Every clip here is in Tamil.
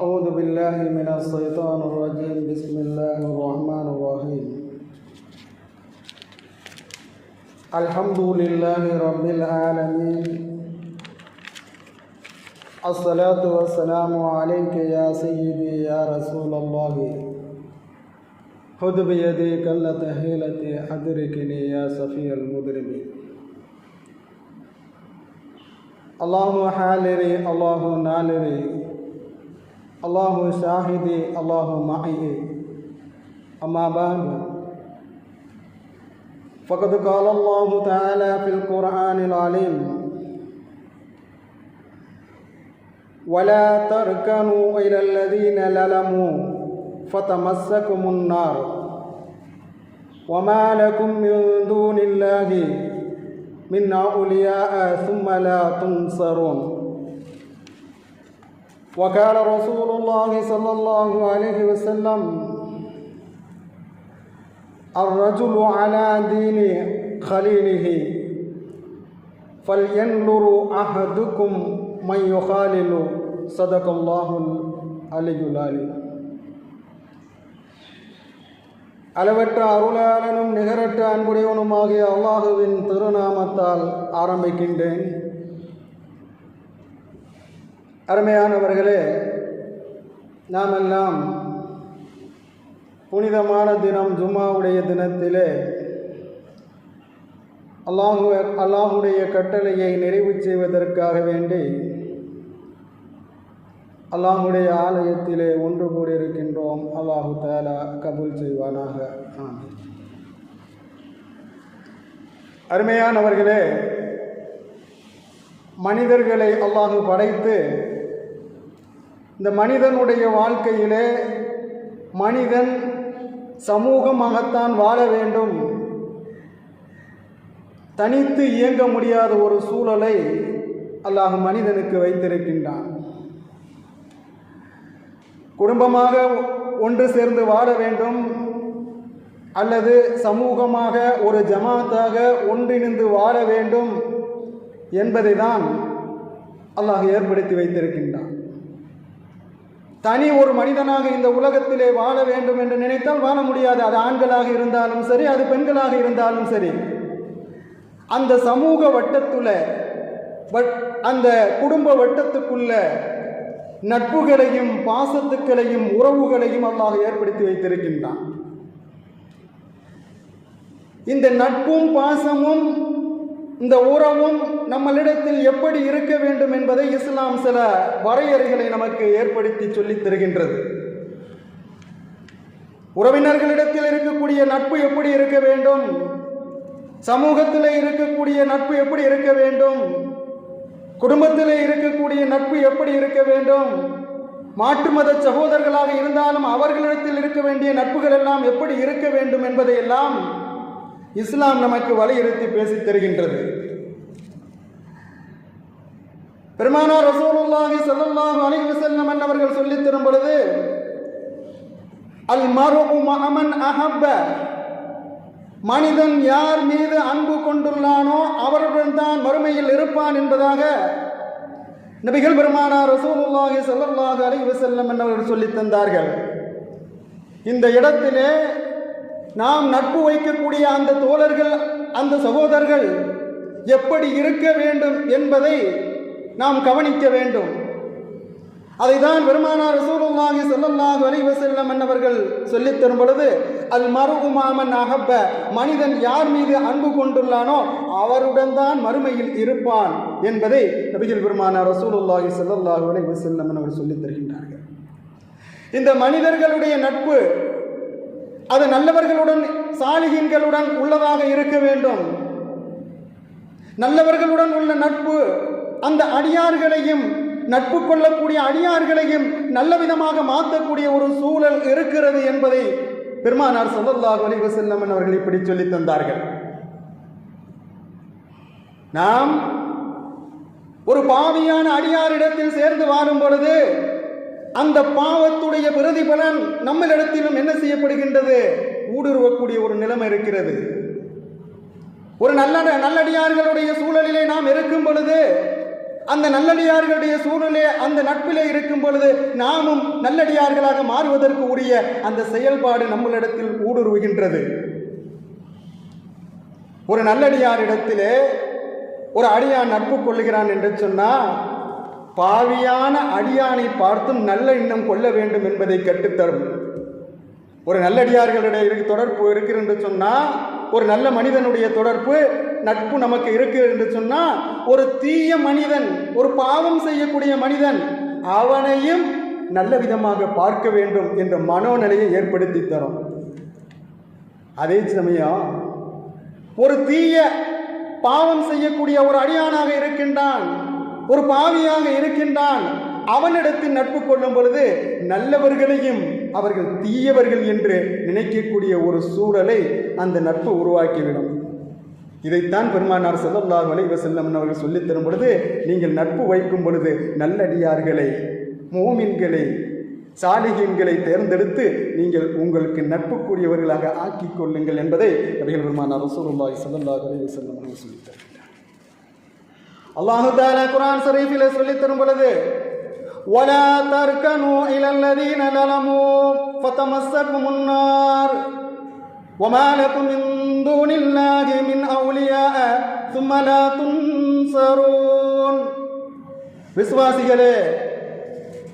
أعوذ بالله من الشيطان الرجيم. بسم الله الرحمن الرحيم. الحمد لله رب العالمين. الصلاة والسلام عليك يا سيدي يا رسول الله. خذ بيدي كلة هيلتي أدركني يا صفي المدرمين الله حالري الله نالري الله شاهدي الله معي أما بعد فقد قال الله تعالى في القرآن العليم ولا تركنوا إلى الذين للموا فتمسكم النار وما لكم من دون الله من أولياء ثم لا تنصرون وقال رسول الله صلى الله عليه وسلم الرجل على دين خليله فلينظر أحدكم من يخالل صدق الله العلي العليم அளவற்ற அருளாளனும் நிகரற்ற அன்புடையவனுமாகிய அல்லாஹுவின் திருநாமத்தால் ஆரம்பிக்கின்றேன் அருமையானவர்களே நாமெல்லாம் புனிதமான தினம் ஜும்மாவுடைய தினத்திலே அல்லாஹு அல்லாஹுடைய கட்டளையை நிறைவு செய்வதற்காக வேண்டி அல்லாஹுடைய ஆலயத்திலே ஒன்று கூடியிருக்கின்றோம். அல்லாஹு தாலா கபூல் செய்வானாக. ஆமீன் அருமையானவர்களே மனிதர்களை அல்லாஹு படைத்து இந்த மனிதனுடைய வாழ்க்கையிலே மனிதன் சமூகமாகத்தான் வாழ வேண்டும். தனித்து இயங்க முடியாத ஒரு சூழலை அல்லாஹ் மனிதனுக்கு வைத்திருக்கின்றான். குடும்பமாக ஒன்று சேர்ந்து வாழ வேண்டும் அல்லது சமூகமாக ஒரு ஜமாத்தாக ஒன்றிணைந்து வாழ வேண்டும் என்பதை தான் அல்லாஹ் ஏற்படுத்தி வைத்திருக்கின்றான். தனி ஒரு மனிதனாக இந்த உலகத்திலே வாழ வேண்டும் என்று நினைத்தால் வாழ முடியாது. அது ஆண்களாக இருந்தாலும் சரி அது பெண்களாக இருந்தாலும் சரி. அந்த சமூக வட்டத்துல அந்த குடும்ப வட்டத்துக்குள்ள நட்புகளையும் பாசத்துக்களையும் உறவுகளையும் அல்லாஹ் ஏற்படுத்தி வைத்திருக்கின்றான். இந்த நட்பும் பாசமும் இந்த உறவும் நம்மளிடத்தில் எப்படி இருக்க வேண்டும் என்பதை இஸ்லாம் சில வரையறைகளை நமக்கு ஏற்படுத்தி சொல்லித் தருகின்றது. உறவினர்களிடத்தில் இருக்கக்கூடிய நட்பு எப்படி இருக்க வேண்டும்? சமூகத்தில் இருக்கக்கூடிய நட்பு எப்படி இருக்க வேண்டும்? குடும்பத்தில் இருக்கக்கூடிய நட்பு எப்படி இருக்க வேண்டும்? மாற்று மத சகோதரர்களாக இருந்தாலும் அவர்களிடத்தில் இருக்க வேண்டிய நட்புகள் எல்லாம் எப்படி இருக்க வேண்டும் என்பதையெல்லாம் இஸ்லாம் நமக்கு வலியுறுத்தி பேசித் தருகின்றது. பெருமானார் ரசூலுல்லாஹி சல்லல்லாஹு அலைஹி வஸல்லம் அவர்கள் சொல்லித் தரும் பொழுது அல் மர்உ மஹமன் அஹப்ப. மனிதன் யார் மீது அன்பு கொண்டுள்ளானோ அவருடன் தான் மறுமையில் இருப்பான் என்பதாக நபிகள் பெருமானார் ரசூலுல்லாஹி சல்லல்லாஹு அலைஹி வஸல்லம் என்றவர்கள் சொல்லி தந்தார்கள். இந்த இடத்திலே நாம் நட்பு வைக்கக்கூடிய அந்த தோழர்கள் அந்த சகோதரர்கள் எப்படி இருக்க வேண்டும் என்பதை நாம் கவனிக்க வேண்டும். அதைதான் பெருமானார் ரசூலுல்லாஹி ஸல்லல்லாஹு அலைஹி வஸல்லம் என்னவர்கள் சொல்லித் தரும் பொழுது அல் மருகுமாமன் அகப்ப மனிதன் யார் மீது அன்பு கொண்டுள்ளானோ அவருடன் தான் மறுமையில் இருப்பான் என்பதை நபிகள் பெருமானார் ரசூலுல்லாஹி ஸல்லல்லாஹு அலைஹி வஸல்லம் என்னவர்கள் சொல்லித் தருகின்றார்கள். இந்த மனிதர்களுடைய நட்பு அது நல்லவர்களுடன் சாலிகின்களுடன் உள்ளதாக இருக்க வேண்டும். நல்லவர்களுடன் உள்ள நட்பு அந்த அடியார்களையும் நட்பு கொள்ளக்கூடிய அடியார்களையும் நல்ல விதமாக மாற்றக்கூடிய ஒரு சூழல் இருக்கிறது என்பதை பெருமானார் சொல்லல்லாஹ் அலைஹி வஸல்லம் அவர்கள் இப்படி சொல்லித் தந்தார்கள். நாம் ஒரு பாவியான அடியாரிடத்தில் சேர்ந்து வாழும் பொழுது அந்த பாவத்துடைய பிரதிபலன் நம்மளிடத்திலும் என்ன செய்யப்படுகின்றது? ஊடுருவக்கூடிய ஒரு நிலைமை இருக்கிறது. ஒரு நல்ல நல்லடியார்களுடைய சூழலிலே நாம் இருக்கும் பொழுது அந்த நல்லடியார்களுடைய சூழலே அந்த நட்பிலே இருக்கும் பொழுது நாமும் நல்லடியார்களாக மாறுவதற்கு உரிய அந்த செயல்பாடு நம்மளிடத்தில் ஊடுருவுகின்றது. ஒரு நல்லடியாரிடத்திலே ஒரு அடியான் நட்பு கொள்ளுகிறான் என்று சொன்னால் பாவியான அடியானை பார்த்தும் நல்ல எண்ணம் கொள்ள வேண்டும் என்பதை கற்றுத்தரும். ஒரு நல்லடியார்களுடைய தொடர்பு இருக்கிறது என்று சொன்னால் ஒரு நல்ல மனிதனுடைய தொடர்பு நட்பு நமக்கு இருக்கு என்று சொன்னால் ஒரு தீய மனிதன் ஒரு பாவம் செய்யக்கூடிய மனிதன் அவனையும் நல்ல விதமாக பார்க்க வேண்டும் என்ற மனோநிலையை ஏற்படுத்தி தரும். அதே சமயம் ஒரு தீய பாவம் செய்யக்கூடிய ஒரு அடியானாக இருக்கின்றான் ஒரு பாவியாக இருக்கின்றான் அவனிடத்தில் நட்பு கொள்ளும் பொழுது நல்லவர்களையும் அவர்கள் தீயவர்கள் என்று நினைக்கக்கூடிய ஒரு சூழலை அந்த நட்பு உருவாக்கிவிடும். இதைத்தான் பெருமானார் ஸல்லல்லாஹு அலைஹி வஸல்லம் அவர்கள் சொல்லித் தரும் பொழுது நீங்கள் நட்பு வைக்கும் பொழுது நல்லடியார்களை மூமின்களை சாலிகீன்களை தேர்ந்தெடுத்து நீங்கள் உங்களுக்கு நட்புக்குரியவர்களாக ஆக்கிக் கொள்ளுங்கள் என்பதை நபிகள் பெருமானார் ரசூலுல்லாஹி ஸல்லல்லாஹு அலைஹி வஸல்லம் அவர்கள் சொல்லித் தருகிறார் அல்லாஹு தாலா குர்ஆன் ஷரீஃபிலே சொல்லித் தரும் பொழுது ولا تركنوا إلى الذين ظلموا فتمسكهم النار وما لكم من دون الله من أولياء ثم لا تنصرون விசுவாசிகளே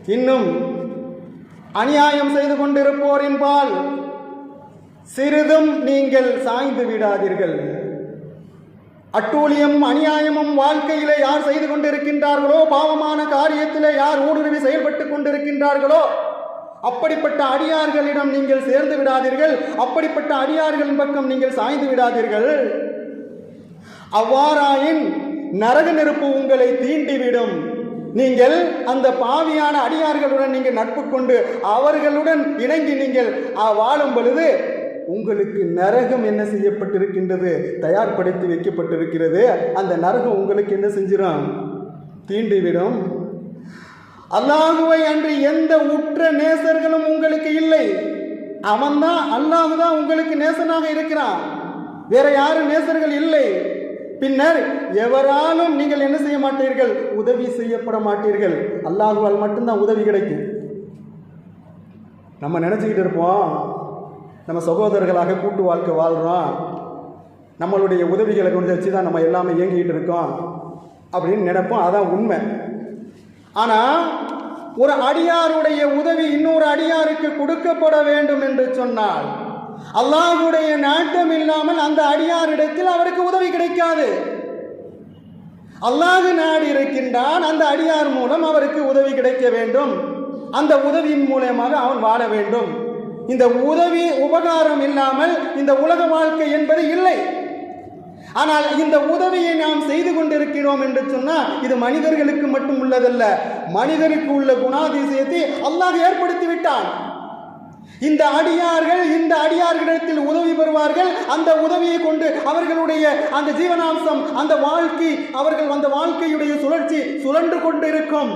இன்னும் அநியாயம் செய்து கொண்டிருப்போரின் பால் சிறிதும் நீங்கள் சாய்ந்து விடாதீர்கள் அட்டூழியமும் அநியாயமும் வாழ்க்கையிலே யார் செய்து கொண்டிருக்கின்றார்களோ பாவமான காரியத்திலே யார் ஊடுருவி செயல்பட்டு கொண்டிருக்கின்றார்களோ அப்படிப்பட்ட அடியார்களிடம் நீங்கள் சேர்ந்து விடாதீர்கள். அப்படிப்பட்ட அடியார்களின் பக்கம் நீங்கள் சாய்ந்து விடாதீர்கள். அவ்வாறாயின் நரக நெருப்பு உங்களை தீண்டிவிடும். நீங்கள் அந்த பாவியான அடியார்களுடன் நீங்கள் நட்பு கொண்டு அவர்களுடன் இணங்கி நீங்கள் வாழும் பொழுது உங்களுக்கு நரகம் என்ன செய்யப்பட்டிருக்கின்றது? தயார்படுத்தி வைக்கப்பட்டிருக்கிறது. அந்த நரகம் உங்களுக்கு என்ன செஞ்சிடும் தீண்டிவிடும். அல்லாஹுவை அன்று எந்த உற்ற நேசர்களும் உங்களுக்கு இல்லை. அவன்தான் அல்லாஹு தான் உங்களுக்கு நேசனாக இருக்கிறான். வேற யாரும் நேசர்கள் இல்லை. பின்னர் எவராலும் நீங்கள் என்ன செய்ய மாட்டீர்கள்? உதவி செய்யப்பட மாட்டீர்கள். அல்லாஹுவால் மட்டும்தான் உதவி கிடைக்கும். நம்ம நினச்சிக்கிட்டு இருப்போம். நம்ம சகோதரர்களாக கூட்டு வாழ்க்கை வாழ்கிறோம் நம்மளுடைய உதவிகளை கொண்டு வச்சு தான் நம்ம எல்லாமே இயங்கிக்கிட்டு இருக்கோம். அப்படின்னு நினைப்போம். அதான் உண்மை. ஆனால் ஒரு அடியாருடைய உதவி இன்னொரு அடியாருக்கு கொடுக்கப்பட வேண்டும் என்று சொன்னால் அல்லாஹுடைய நாட்டம் இல்லாமல் அந்த அடியாரிடத்தில் அவருக்கு உதவி கிடைக்காது. அல்லாஹு நாடி இருக்கின்றான் அந்த அடியார் மூலம் அவருக்கு உதவி கிடைக்க வேண்டும். அந்த உதவியின் மூலமாக அவன் வாழ வேண்டும். இந்த உதவி உபகாரம் இல்லாமல் இந்த உலக வாழ்க்கை என்பது இல்லை. ஆனால் இந்த உதவியை நாம் செய்து கொண்டிருக்கிறோம் என்று சொன்னால் இது மனிதர்களுக்கு மட்டும் உள்ளதல்ல. மனிதருக்கு உள்ள குணாதிசயத்தை அல்லாஹ் ஏற்படுத்தி விட்டான். இந்த அடியார்கள் இந்த அடியார்களிடத்தில் உதவி பெறுவார்கள். அந்த உதவியை கொண்டு அவர்களுடைய அந்த ஜீவனாம்சம் அந்த வாழ்க்கை அவர்கள் அந்த வாழ்க்கையுடைய சுழற்சி சுழன்று கொண்டிருக்கும்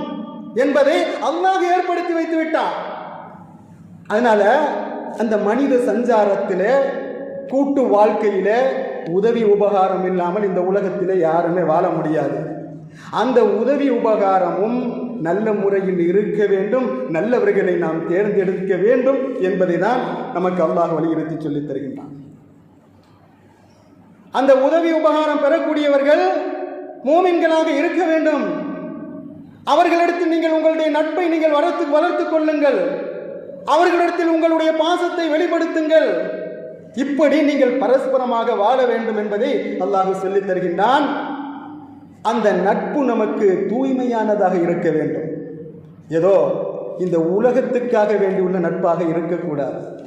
என்பதை அல்லாஹ் ஏற்படுத்தி வைத்து விட்டான். அதனால அந்த மனித சஞ்சாரத்தில் கூட்டு வாழ்க்கையிலே உதவி உபகாரம் இல்லாமல் இந்த உலகத்திலே யாருமே வாழ முடியாது. அந்த உதவி உபகாரமும் நல்ல முறையில் இருக்க வேண்டும். நல்லவர்களை நாம் தேர்ந்தெடுக்க வேண்டும் என்பதை தான் நமக்கு அல்லாஹ் வலியுறுத்தி சொல்லித் தருகின்றான். அந்த உதவி உபகாரம் பெறக்கூடியவர்கள் மோமின்களாக இருக்க வேண்டும். அவர்களிடத்தில் நீங்கள் உங்களுடைய நட்பை நீங்கள் வளர்த்து வளர்த்துக் கொள்ளுங்கள். அவர்களிடத்தில் உங்களுடைய பாசத்தை வெளிப்படுத்துங்கள். இப்படி நீங்கள் பரஸ்பரமாக வாழ வேண்டும் என்பதை அல்லாஹு சொல்லித் தருகின்றான். அந்த நட்பு நமக்கு தூய்மையானதாக இருக்க வேண்டும். ஏதோ இந்த உலகத்துக்காக வேண்டியுள்ள நட்பாக இருக்கக்கூடாது.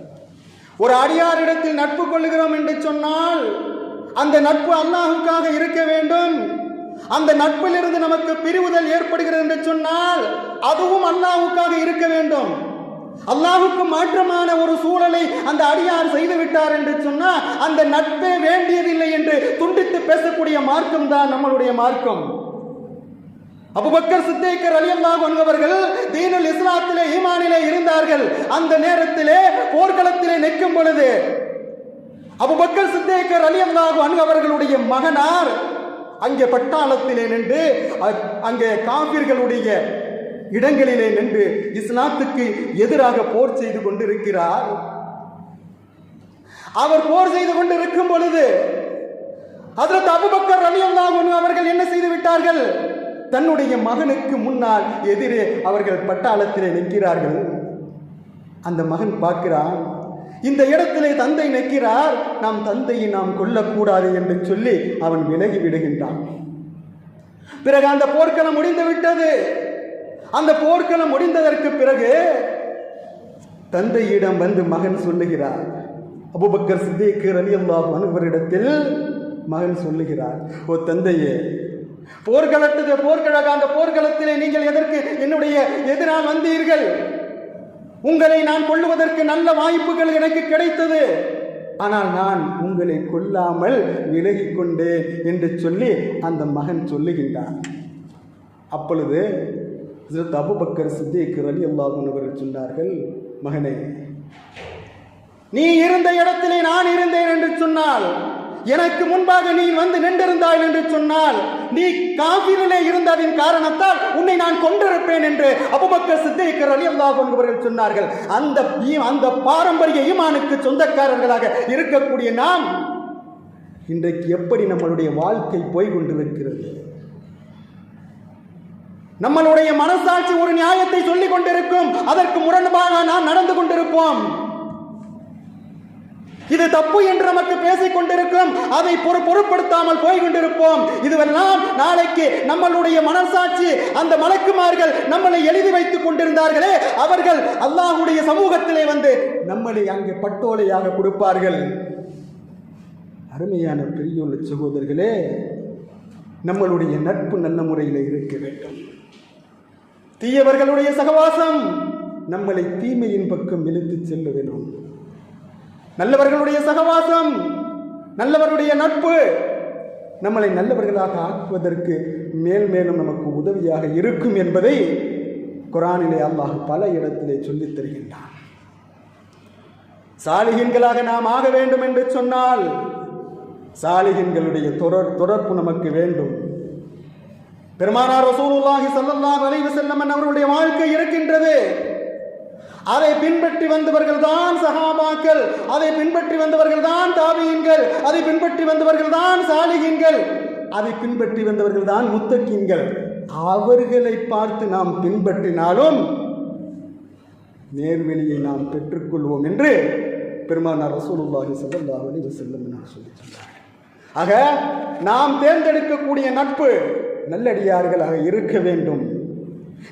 ஒரு அடியாரிடத்தில் நட்பு கொள்ளுகிறோம் என்று சொன்னால் அந்த நட்பு அல்லாஹுக்காக இருக்க வேண்டும். அந்த நட்பிலிருந்து நமக்கு பிரிவுதல் ஏற்படுகிறது என்று சொன்னால் அதுவும் அல்லாஹுக்காக இருக்க வேண்டும். அல்லாஹுக்கு மாற்றமான ஒரு சூழலை அந்த அடியார் செய்து விட்டார் என்று சொன்னால் அந்த நட்பே வேண்டியதில்லை என்று துண்டித்து பேசக்கூடிய மார்க்கம் தான் நம்மளுடைய மார்க்கம். அபுபக்கர் சித்தேக்கர் அலியல்லாஹ் என்பவர்கள் தீனுல் இஸ்லாத்திலே ஈமானிலே இருந்தார்கள். அந்த நேரத்திலே போர்க்களத்திலே நிற்கும் பொழுது அபுபக்கர் சித்தேக்கர் அலியல்லாஹ் அவர்களுடைய மகனார் அங்கே பட்டாளத்திலே நின்று அங்கே காபிர்களுடைய இடங்களிலே நின்று இஸ்லாத்துக்கு எதிராக போர் செய்து கொண்டிருக்கிறார். அவர் போர் செய்து கொண்டிருக்கும் பொழுது அதற்கு அபுபக்கர் ரலியல்லாஹு அவர்கள் என்ன செய்து விட்டார்கள்? தன்னுடைய மகனுக்கு முன்னால் எதிரே அவர்கள் பட்டாளத்திலே நிற்கிறார்கள். அந்த மகன் பார்க்கிறான் இந்த இடத்திலே தந்தை நிற்கிறார். நாம் தந்தையை நாம் கொல்லக்கூடாது என்று சொல்லி அவன் விலகி விடுகின்றான். பிறகு அந்த போர்க்களம் முடிந்து விட்டது. அந்த போர்க்களம் முடிந்ததற்கு பிறகு தந்தையிடம் வந்து மகன் சொல்லுகிறார். அபுபக்கர் சித்திக்கு ரலியல்லாஹு அனுவரிடத்தில் மகன் சொல்லுகிறார் ஓ தந்தையே போர்க்களத்துக்கு போர்க்கழக அந்த போர்க்களத்திலே நீங்கள் எதற்கு என்னுடைய எதிரால் வந்தீர்கள்? உங்களை நான் கொள்ளுவதற்கு நல்ல வாய்ப்புகள் எனக்கு கிடைத்தது. ஆனால் நான் உங்களை கொல்லாமல் விலகி கொண்டேன் என்று சொல்லி அந்த மகன் சொல்லுகின்றான். அப்பொழுது ஹசரத் அபுபக்கர் சித்திக் ரலி அல்லாஹன் அவர்கள் சொன்னார்கள் மகனே நீ இருந்த இடத்திலே நான் இருந்தேன் என்று சொன்னால் எனக்கு முன்பாக நீ வந்து நின்றிருந்தாய் என்று சொன்னால் நீ காபிரிலே இருந்ததின் காரணத்தால் உன்னை நான் கொண்டிருப்பேன் என்று அபுபக்கர் சித்திகர் அலி அல்லாஹ் சொன்னார்கள். அந்த அந்த பாரம்பரிய ஈமானுக்கு சொந்தக்காரர்களாக இருக்கக்கூடிய நாம் இன்றைக்கு எப்படி நம்மளுடைய வாழ்க்கை போய்கொண்டிருக்கிறது? நம்மளுடைய மனசாட்சி ஒரு நியாயத்தை சொல்லிக் கொண்டிருக்கும். அதற்கு முரண்பாக நாம் நடந்து கொண்டிருப்போம். இது தப்பு என்று நமக்கு பேசிக் கொண்டிருக்கும். அதை பொறு பொருட்படுத்தாமல் போய் கொண்டிருப்போம் இதுவெல்லாம் நாளைக்கு நம்மளுடைய மனசாட்சி அந்த மலக்குமார்கள் நம்மளை எழுதி வைத்துக் கொண்டிருந்தார்களே அவர்கள் அல்லாஹுடைய சமூகத்திலே வந்து நம்மளை அங்கே பட்டோலையாக கொடுப்பார்கள். அருமையான பெரியுள்ள சகோதரர்களே நம்மளுடைய நட்பு நல்ல முறையில் இருக்க வேண்டும். தீயவர்களுடைய சகவாசம் நம்மளை தீமையின் பக்கம் இழுத்துச் செல்ல வேண்டும் நல்லவர்களுடைய சகவாசம் நல்லவருடைய நட்பு நம்மளை நல்லவர்களாக ஆக்குவதற்கு மேல் மேலும் நமக்கு உதவியாக இருக்கும் என்பதை குரானிலே அல்லாஹ் பல இடத்திலே சொல்லித் தருகின்றான். சாலிகின்களாக நாம் ஆக வேண்டும் என்று சொன்னால் சாலிகின்களுடைய தொடர் தொடர்பு நமக்கு வேண்டும். பெருமானார் ரசூலுல்லாஹி சல்லல்லாஹு அலைஹி வஸல்லம் அவர்களுடைய வாழ்க்கை இருக்கின்றது. அதை பின்பற்றி வந்தவர்கள் தான் சஹாபாக்கள் அதை பின்பற்றி வந்தவர்கள் தான் தாபியின்கள் அதை பின்பற்றி வந்தவர்கள் தான் சாலிகின்கள் அதை பின்பற்றி வந்தவர்கள் தான் முத்தக்கின்கள் அவர்களை பார்த்து நாம் பின்பற்றினாலும் நேர்வெளியை நாம் பெற்றுக்கொள்வோம் என்று பெருமானார் ரசூலுல்லாஹி சல்லல்லாஹு அலைஹி வஸல்லம் நான் சொல்லி ஆக நாம் தேர்ந்தெடுக்கக்கூடிய நட்பு நல்லடியார்களாக இருக்க வேண்டும்.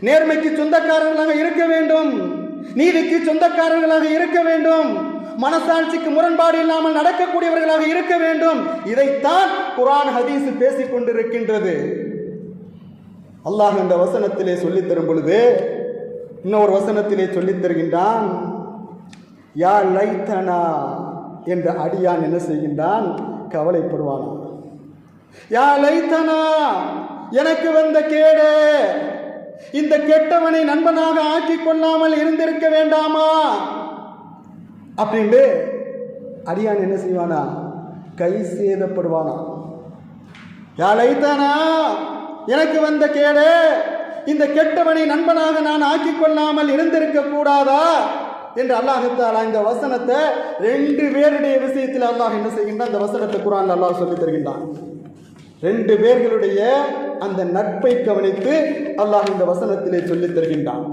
நேர்மைக்கு சொந்தக்காரர்களாக இருக்க வேண்டும். நீதிக்கு சொந்தக்காரர்களாக இருக்க வேண்டும். மனசாட்சிக்கு முரண்பாடு இல்லாமல் நடக்கக்கூடியவர்களாக இருக்க வேண்டும். இதைத்தான் குரான் ஹதீஸ் பேசிக் கொண்டிருக்கின்றது. அல்லாஹ் இந்த வசனத்திலே சொல்லித் தரும் பொழுது இன்னொரு வசனத்திலே சொல்லித் தருகின்றான் யா லைத்தனா என்ற அடியான் என்ன செய்கின்றான்? கவலைப்படுவானா? யா லைத்தனா எனக்கு வந்த கேடு. இந்த கெட்டவனை நண்பனாக ஆக்கி கொள்ளாமல் இருந்திருக்க வேண்டாமா? அப்படின்ட்டு அடியான் என்ன செய்வானா? கை சேதப்படுவானா? யா எனக்கு வந்த கேடு. இந்த கெட்டவனை நண்பனாக நான் ஆக்கிக் கொள்ளாமல் இருந்திருக்க கூடாதா? என்று அல்லாஹத்தாலா இந்த வசனத்தை ரெண்டு பேருடைய விஷயத்தில் அல்லாஹ் என்ன செய்கின்றான்? அந்த வசனத்தை குரான் அல்லாஹ் சொல்லி தருகின்றான். ரெண்டு பேர்களுடைய அந்த நட்பை கவனித்து அல்லாஹ் இந்த வசனத்திலே சொல்லித் தருகின்றான்.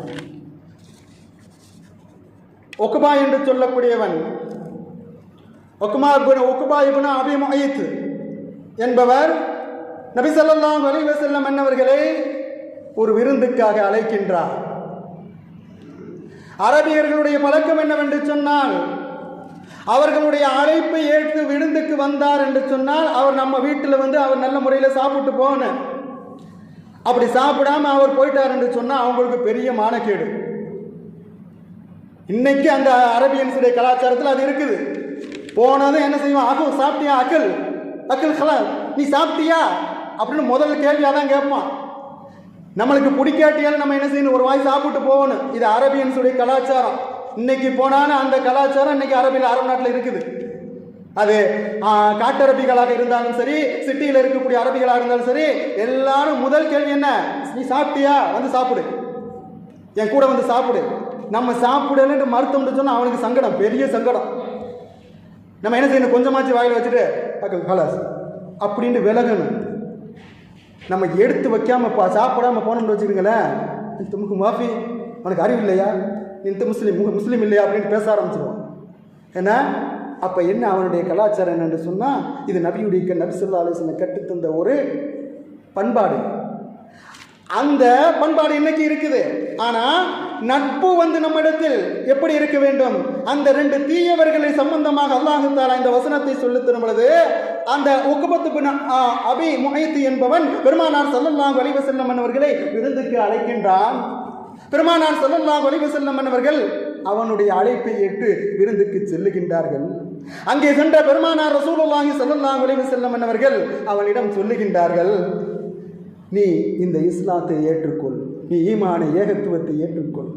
ஒக்குபா என்று சொல்லக்கூடியவன் ஒக்குமா இப்னு ஒக்குபா இப்னு அபி என்பவர் நபி வலிவ அலைஹி வஸல்லம் என்னவர்களை ஒரு விருந்துக்காக அழைக்கின்றார். அரபியர்களுடைய பழக்கம் என்னவென்று சொன்னால் அவர்களுடைய அழைப்பை ஏற்று விருந்துக்கு வந்தார் என்று சொன்னால் அவர் நம்ம வீட்டில் வந்து அவர் நல்ல முறையில் சாப்பிட்டு போன அப்படி சாப்பிடாம அவர் போயிட்டாருன்னு சொன்னால் அவங்களுக்கு பெரிய மானக்கேடு. இன்னைக்கு அந்த அரபியன்ஸுடைய கலாச்சாரத்தில் அது இருக்குது. போனதும் என்ன செய்வோம் அகு சாப்பிட்டியா? அக்கல் அக்கல் ஹலால். நீ சாப்பிட்டியா? அப்படின்னு முதல் கேள்வியாக தான் கேட்பான். நம்மளுக்கு பிடிக்காட்டியாலும் நம்ம என்ன செய்யணும்? ஒரு வாய் சாப்பிட்டு போகணும். இது அரபியன்ஸுடைய கலாச்சாரம். இன்னைக்கு போனாலும் அந்த கலாச்சாரம் இன்னைக்கு அரபியில் அரபு நாட்டில் இருக்குது. அது காட்டு காட்டரபிகளாக இருந்தாலும் சரி சிட்டியில் இருக்கக்கூடிய அரபிகளாக இருந்தாலும் சரி எல்லாரும் முதல் கேள்வி என்ன? நீ சாப்பிட்டியா? வந்து சாப்பிடு. என் கூட வந்து சாப்பிடு. நம்ம சாப்பிடலன்ட்டு மருத்துவம் சொன்னால் அவனுக்கு சங்கடம் பெரிய சங்கடம். நம்ம என்ன செய்யணும்? கொஞ்சமாச்சு வாயில் வச்சுட்டு அக்கல் கலாஸ் அப்படின்ட்டு விலகணும். நம்ம எடுத்து வைக்காம பா சாப்பிடாம போனோம்னு வச்சுக்கோங்களேன் துமுக்கு மாஃபி உனக்கு அறிவு இல்லையா? நீ இந்த முஸ்லீம் முஸ்லீம் இல்லையா? அப்படின்னு பேச ஆரம்பிச்சிருவோம். ஏன்னா அப்போ என்ன அவனுடைய கலாச்சாரம் என்னென்று சொன்னால் இது நபியுடைய க- நபி சொல்லா கற்றுத்தந்த ஒரு பண்பாடு. அந்த பண்பாடு இன்னைக்கு இருக்குது. ஆனால் நட்பு வந்து நம்மிடத்தில் எப்படி இருக்க வேண்டும்? அந்த ரெண்டு தீயவர்களை சம்பந்தமாக அல்லாஹு இந்த வசனத்தை சொல்லி தரும் பொழுது அந்த உக்குபத்து அபி முனைத்து என்பவன் பெருமானார் ஸல்லல்லாஹு அலைஹி வஸல்லம் அவர்களை விருந்துக்கு அழைக்கின்றான். பெருமானார் ஸல்லல்லாஹு அலைஹி வஸல்லம் அவர்கள் அவனுடைய அழைப்பை ஏற்று விருந்துக்கு செல்லுகின்றார்கள். அங்கே சென்ற பெருமானார் ரசூலுல்லாஹி ஸல்லல்லாஹு அலைஹி வஸல்லம் அவர்கள் அவனிடம் சொல்லுகின்றார்கள் நீ இந்த இஸ்லாத்தை ஏற்றுக்கொள். நீ ஈமான ஏகத்துவத்தை ஏற்றுக்கொள்.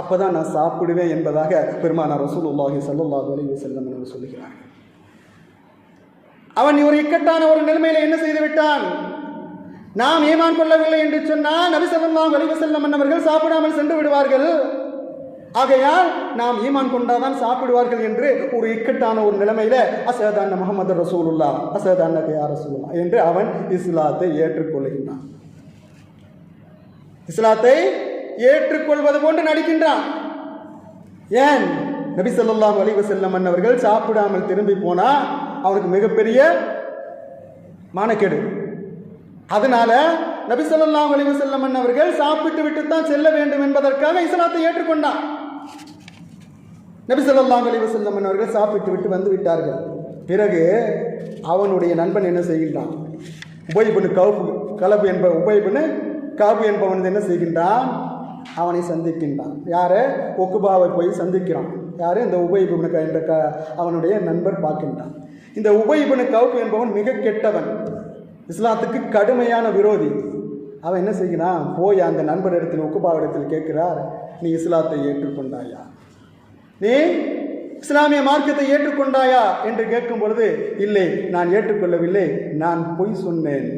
அப்பதான் நான் சாப்பிடுவேன் என்பதாக பெருமானார் ரசூலுல்லாஹி ஸல்லல்லாஹு அலைஹி வஸல்லம் என்று சொல்லுகிறார்கள். அவன் ஒரு இக்கட்டான ஒரு நிலைமையில என்ன செய்து விட்டான்? நாம் ஏமான் கொள்ளவில்லை என்று சொன்னால் நபி ஸல்லல்லாஹு அலைஹி வஸல்லம் அவர்கள் சாப்பிடாமல் சென்று விடுவார்கள். ஆகையால் நாம் ஈமான் கொண்டாதான் சாப்பிடுவார்கள் என்று ஒரு இக்கட்டான ஒரு நிலைமையில அசதான முகமது ரசூலுல்லா அசதான கையா ரசூலுல்லா என்று அவன் இஸ்லாத்தை ஏற்றுக்கொள்கின்றான். இஸ்லாத்தை ஏற்றுக்கொள்வது போன்று நடிக்கின்றான். ஏன்? நபி சொல்லாம் வலிவு வஸல்லம் அவர்கள் சாப்பிடாமல் திரும்பி போனா அவனுக்கு மிகப்பெரிய மானக்கேடு. அதனால நபி சொல்லாம் வலிவு வஸல்லம் அவர்கள் சாப்பிட்டு விட்டு தான் செல்ல வேண்டும் என்பதற்காக இஸ்லாத்தை ஏற்றுக்கொண்டான். நபி ஸல்லல்லாஹு அலைஹி அவர்கள் சாப்பிட்டு விட்டு வந்து விட்டார்கள். பிறகு அவனுடைய நண்பன் என்ன செய்கின்றான்? உபயபுனு கவுப்பு கலப்பு என்ப உபயபுனு காபு என்பவன் என்ன செய்கின்றான்? அவனை சந்திக்கின்றான். யாரை? ஒக்குபாவை போய் சந்திக்கிறான். யாரு? இந்த உபயபுனு என்ற க அவனுடைய நண்பர் பார்க்கின்றான். இந்த உபயபுனு கவுப்பு என்பவன் மிக கெட்டவன். இஸ்லாத்துக்கு கடுமையான விரோதி. அவன் என்ன செய்கிறான்? போய் அந்த நண்பரிடத்தில் உக்குபாவிடத்தில் கேட்கிறார் நீ இஸ்லாத்தை ஏற்றுக்கொண்டாயா? நீ இஸ்லாமிய மார்க்கத்தை ஏற்றுக்கொண்டாயா? என்று கேட்கும் பொழுது இல்லை நான் ஏற்றுக்கொள்ளவில்லை நான் பொய் சொன்னேன்.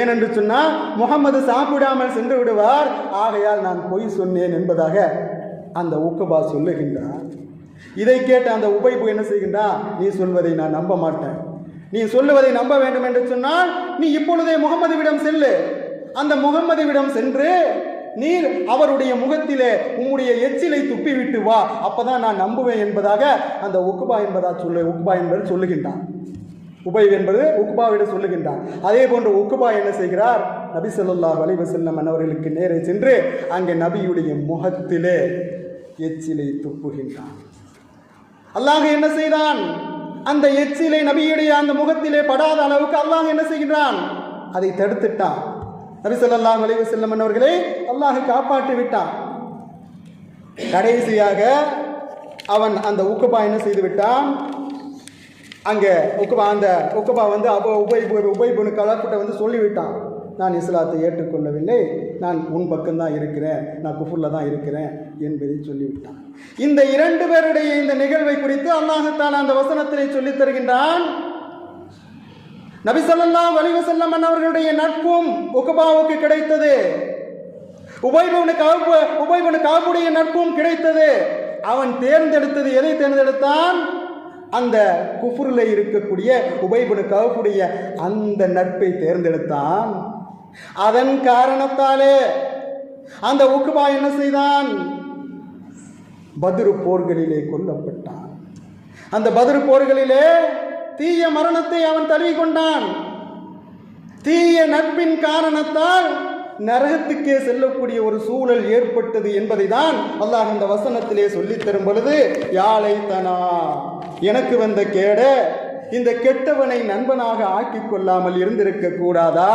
ஏனென்று சொன்னால் முகமது சாப்பிடாமல் சென்று விடுவார். ஆகையால் நான் பொய் சொன்னேன் என்பதாக அந்த உக்குபா சொல்லுகின்றார். இதை கேட்ட அந்த உபைப்பு என்ன செய்கின்றார் நீ சொல்வதை நான் நம்ப மாட்டேன். நீ சொல்லுவதை நம்ப வேண்டும் என்று சொன்னால் நீ இப்பொழுதே முகமதுவிடம் செல்லு. அந்த முகம்மதுவிடம் சென்று நீர் அவருடைய முகத்திலே உம்முடைய எச்சிலை துப்பிவிட்டு வா. அப்பதான் நான் நம்புவேன் என்பதாக அந்த உக்குபா என்பதா சொல்லு உக்குபா என்பது சொல்லுகின்றான். உபை என்பது உக்குபாவிடம் சொல்லுகின்றான். அதே போன்று உக்குபா என்ன செய்கிறார்? நபி ஸல்லல்லாஹு வலிவசல்லம் வஸல்லம் அவர்களுக்கு நேரே சென்று அங்கே நபியுடைய முகத்திலே எச்சிலை துப்புகின்றான். அல்லாஹ் என்ன செய்தான்? அந்த எச்சிலை நபியுடைய அந்த முகத்திலே படாத அளவுக்கு அல்லாஹ் என்ன செய்கின்றான்? அதை தடுத்துட்டான். நபி ஸல்லல்லாஹு அலைஹி வஸல்லம் அவர்களை அல்லாஹ் காப்பாற்றி விட்டான். கடைசியாக அவன் அந்த உக்குபா என்ன செய்து விட்டான்? அங்கே உக்குபா அந்த உக்குபா வந்து அப்போ உபை உபைபுனு கலாக்கிட்ட வந்து சொல்லிவிட்டான். நான் இஸ்லாத்தை ஏற்றுக்கொள்ளவில்லை. நான் உன் பக்கம்தான் இருக்கிறேன். நான் குஃபுரில் தான் இருக்கிறேன் என்பதை சொல்லிவிட்டான். இந்த இரண்டு பேருடைய இந்த நிகழ்வை குறித்து அல்லாஹத்தான் அந்த வசனத்திலே சொல்லித் தருகின்றான். நபி ஸல்லல்லாஹு அவர்களுடைய நட்பும் உக்குபாவுக்கு கிடைத்தது. உபைபவனுக்கு காப்பு உபைபவனு காப்புடைய நட்பும் கிடைத்தது. அவன் தேர்ந்தெடுத்தது எதை தேர்ந்தெடுத்தான்? அந்த குஃபுரில் இருக்கக்கூடிய உபைபுனு கவுடைய அந்த நட்பை தேர்ந்தெடுத்தான். அதன் காரணத்தாலே அந்த உக்குபா என்ன செய்தான்? பதிரு போர்களிலே கொல்லப்பட்டான். அந்த பதிரு போர்களிலே தீய மரணத்தை அவன் தழுவிக்கொண்டான். தீய நட்பின் காரணத்தால் நரகத்துக்கே செல்லக்கூடிய ஒரு சூழல் ஏற்பட்டது என்பதை தான் அல்லாஹ் இந்த வசனத்திலே சொல்லித்தரும் பொழுது யாழை தனா எனக்கு வந்த கேட இந்த கெட்டவனை நண்பனாக ஆக்கிக் கொள்ளாமல் இருந்திருக்க கூடாதா?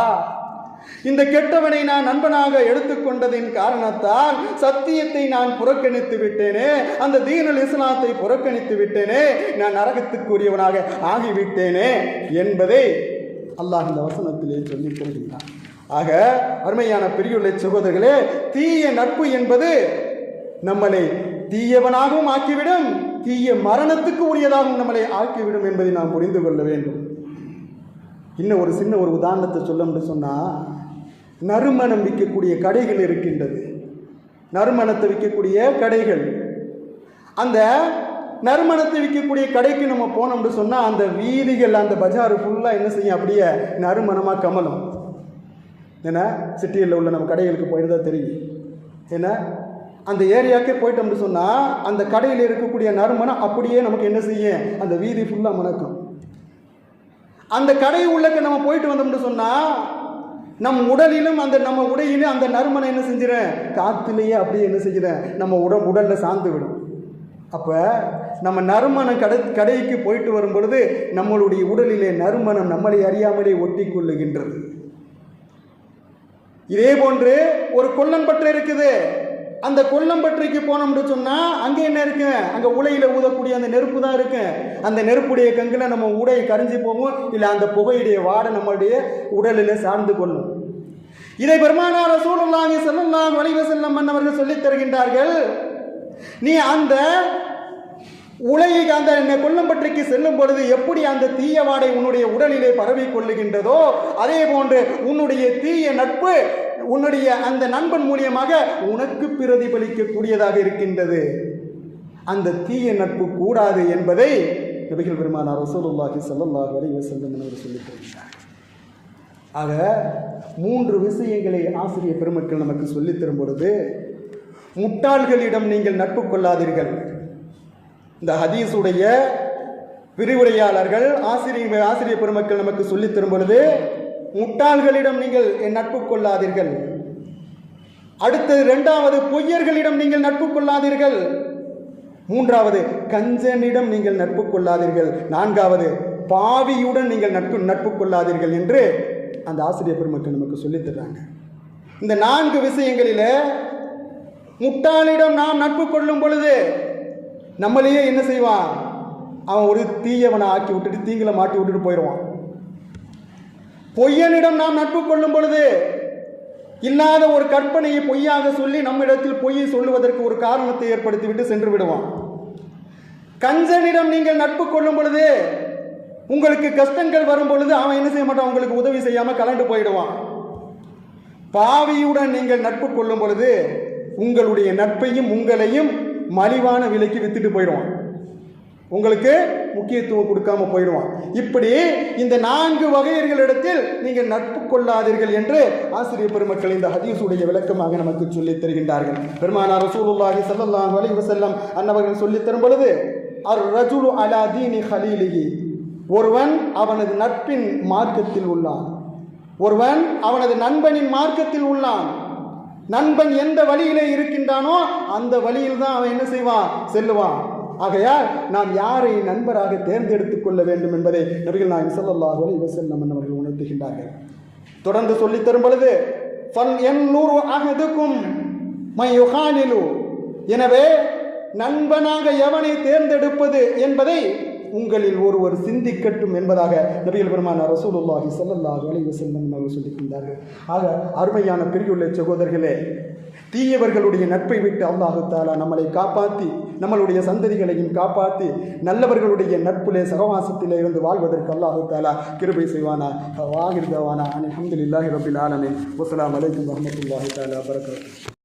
இந்த கெட்டவனை நான் நண்பனாக எடுத்துக்கொண்டதின் காரணத்தால் சத்தியத்தை நான் புறக்கணித்து விட்டேனே. அந்த தீனல் இஸ்லாத்தை புறக்கணித்து விட்டேனே. நான் நரகத்துக்குரியவனாக ஆகிவிட்டேனே என்பதை அல்லாஹ் இந்த வசனத்திலே சொல்லிக் கொள்கிறான் ஆக அருமையான பெரியுள்ள சகோதரர்களே தீய நட்பு என்பது நம்மளை தீயவனாகவும் ஆக்கிவிடும் தீய மரணத்துக்கு உரியதாகவும் நம்மளை ஆக்கிவிடும் என்பதை நாம் புரிந்து கொள்ள வேண்டும். இன்னும் ஒரு சின்ன ஒரு உதாரணத்தை சொல்ல சொன்னால் நறுமணம் விற்கக்கூடிய கடைகள் இருக்கின்றது. நறுமணத்தை விற்கக்கூடிய கடைகள். அந்த நறுமணத்தை விற்கக்கூடிய கடைக்கு நம்ம போனோம்னு சொன்னால் அந்த வீதிகள் அந்த பஜார் ஃபுல்லாக என்ன செய்யும்? அப்படியே நறுமணமாக கமலும் ஏன்னா சிட்டியில் உள்ள நம்ம கடைகளுக்கு போயிட்டு தான் தெரியும். ஏன்னா அந்த ஏரியாக்கே போயிட்டோம்னு சொன்னால் அந்த கடையில் இருக்கக்கூடிய நறுமணம் அப்படியே நமக்கு என்ன செய்யும்? அந்த வீதி ஃபுல்லாக மணக்கும் அந்த கடை உள்ளக்க நம்ம போயிட்டு வந்தோம்னு சொன்னால் நம் உடலிலும் அந்த நம்ம உடையிலும் அந்த நறுமணம் என்ன செஞ்சிடறேன் காத்துலேயே அப்படியே என்ன செஞ்சிடறேன் நம்ம உட உடலில் சார்ந்து விடும். அப்போ நம்ம நறுமணம் கடை கடைக்கு போயிட்டு வரும் பொழுது நம்மளுடைய உடலிலே நறுமணம் நம்மளை அறியாமலே ஒட்டி கொள்ளுகின்றது. இதே போன்று ஒரு கொல்லம்பற்று இருக்குது. அந்த கொல்லம்பற்றைக்கு போனோம்னு சொன்னால் அங்கே என்ன இருக்கு? அங்கே உலையில் ஊதக்கூடிய அந்த நெருப்பு தான் இருக்கு. அந்த நெருப்புடைய கங்கில் நம்ம உடை கரிஞ்சு போகும் இல்லை அந்த புகையுடைய வாடை நம்மளுடைய உடலில் சார்ந்து கொள்ளும். இதை பெருமானார் சூழலாக செல்லலாம் வணிக செல்லம் அவர்கள் சொல்லித் தருகின்றார்கள் நீ அந்த உலகை அந்த கொல்லம்பற்றைக்கு செல்லும் பொழுது எப்படி அந்த தீய வாடை உன்னுடைய உடலிலே பரவி கொள்ளுகின்றதோ அதே போன்று உன்னுடைய தீய நட்பு உன்னுடைய அந்த நண்பன் மூலியமாக உனக்கு பிரதிபலிக்கக்கூடியதாக இருக்கின்றது. அந்த தீய நட்பு கூடாது என்பதை நபிகள் பெருமானார் ரசூலுல்லாஹி சல்லாஹ் அலைஹி வஸல்லம் என்று சொல்லிக் தருகிறார் ஆக மூன்று விஷயங்களை ஆசிரியர் பெருமக்கள் நமக்கு சொல்லித் தரும் பொழுது முட்டாள்களிடம் நீங்கள் நட்பு கொள்ளாதீர்கள். இந்த ஹதீஸுடைய விரிவுரையாளர்கள் ஆசிரியர் ஆசிரியர் பெருமக்கள் நமக்கு சொல்லித் தரும் பொழுது முட்டாள்களிடம் நீங்கள் என் நட்பு கொள்ளாதீர்கள். அடுத்தது இரண்டாவது பொய்யர்களிடம் நீங்கள் நட்பு கொள்ளாதீர்கள். மூன்றாவது கஞ்சனிடம் நீங்கள் நட்பு கொள்ளாதீர்கள். நான்காவது பாவியுடன் நீங்கள் நட்பு நட்பு கொள்ளாதீர்கள் என்று அந்த ஆசிரியர் பெருமக்கள் நமக்கு சொல்லித் தர்றாங்க. இந்த நான்கு விஷயங்களில் முட்டாளிடம் நாம் நட்பு கொள்ளும் பொழுது நம்மளையே என்ன செய்வான்? அவன் ஒரு தீயவனை ஆக்கி விட்டுட்டு தீங்கில மாட்டி விட்டுட்டு போயிடுவான். பொய்யனிடம் நாம் நட்பு கொள்ளும் பொழுது இல்லாத ஒரு கற்பனையை பொய்யாக சொல்லி நம்மிடத்தில் பொய்யை சொல்லுவதற்கு ஒரு காரணத்தை ஏற்படுத்திவிட்டு சென்று விடுவான். கஞ்சனிடம் நீங்கள் நட்பு கொள்ளும் பொழுது உங்களுக்கு கஷ்டங்கள் வரும் பொழுது அவன் என்ன செய்ய மாட்டான்? உங்களுக்கு உதவி செய்யாமல் கலண்டு போயிடுவான். பாவியுடன் நீங்கள் நட்பு கொள்ளும் பொழுது உங்களுடைய நட்பையும் உங்களையும் மலிவான விலைக்கு வித்துட்டு போயிடுவான். உங்களுக்கு முக்கியத்துவம் கொடுக்காம போயிடுவான். இப்படி இந்த நான்கு வகையர்களிடத்தில் நீங்கள் நட்பு கொள்ளாதீர்கள் என்று ஆசிரியர் பெருமக்கள் இந்த ஹதீஸுடைய விளக்கமாக நமக்கு சொல்லித் தருகின்றார்கள். பெருமானார் ரசூலுல்லாஹி ஸல்லல்லாஹு அலைஹி வஸல்லம் அன்னவர்கள் சொல்லித் தரும் பொழுது அர் ரஜுலு அலா தீனி ஹலீலிஹி ஒருவன் அவனது நட்பின் மார்க்கத்தில் உள்ளான். ஒருவன் அவனது நண்பனின் மார்க்கத்தில் உள்ளான். நண்பன் எந்த வழியிலே இருக்கின்றானோ அந்த வழியில் தான் அவன் என்ன செய்வான்? செல்லுவான். ஆகையால் நாம் யாரை நண்பராக தேர்ந்தெடுத்துக் கொள்ள வேண்டும் என்பதை நபிகள் நாயகம் ஸல்லல்லாஹு அலைஹி வஸல்லம் அவர்கள் உணர்த்துகின்றார்கள். தொடர்ந்து சொல்லித் தரும் பொழுது ஃபல் என் நூறு அகதுக்கும் மை எனவே நண்பனாக எவனை தேர்ந்தெடுப்பது என்பதை உங்களில் ஒருவர் சிந்திக்கட்டும் என்பதாக நபிகள் பெருமான ரசூலுல்லாஹி ஸல்லல்லாஹு அலைஹி வஸல்லம் அவர்கள் சொல்லியிருக்கின்றார்கள் ஆக அருமையான பெரியுள்ள சகோதரர்களே தீயவர்களுடைய நட்பை விட்டு அல்லாஹு தாலா நம்மளை காப்பாற்றி நம்மளுடைய சந்ததிகளையும் காப்பாற்றி நல்லவர்களுடைய நட்பிலே சகவாசத்திலே இருந்து வாழ்வதற்கு அல்லாஹு தாலா கிருபை செய்வானா வாகிருதவானா அலமதுல்லாஹி ரபில் ஆலமே வசலாம் அலைக்கும் வரமத்துல்லாஹி தாலா வரகாத்து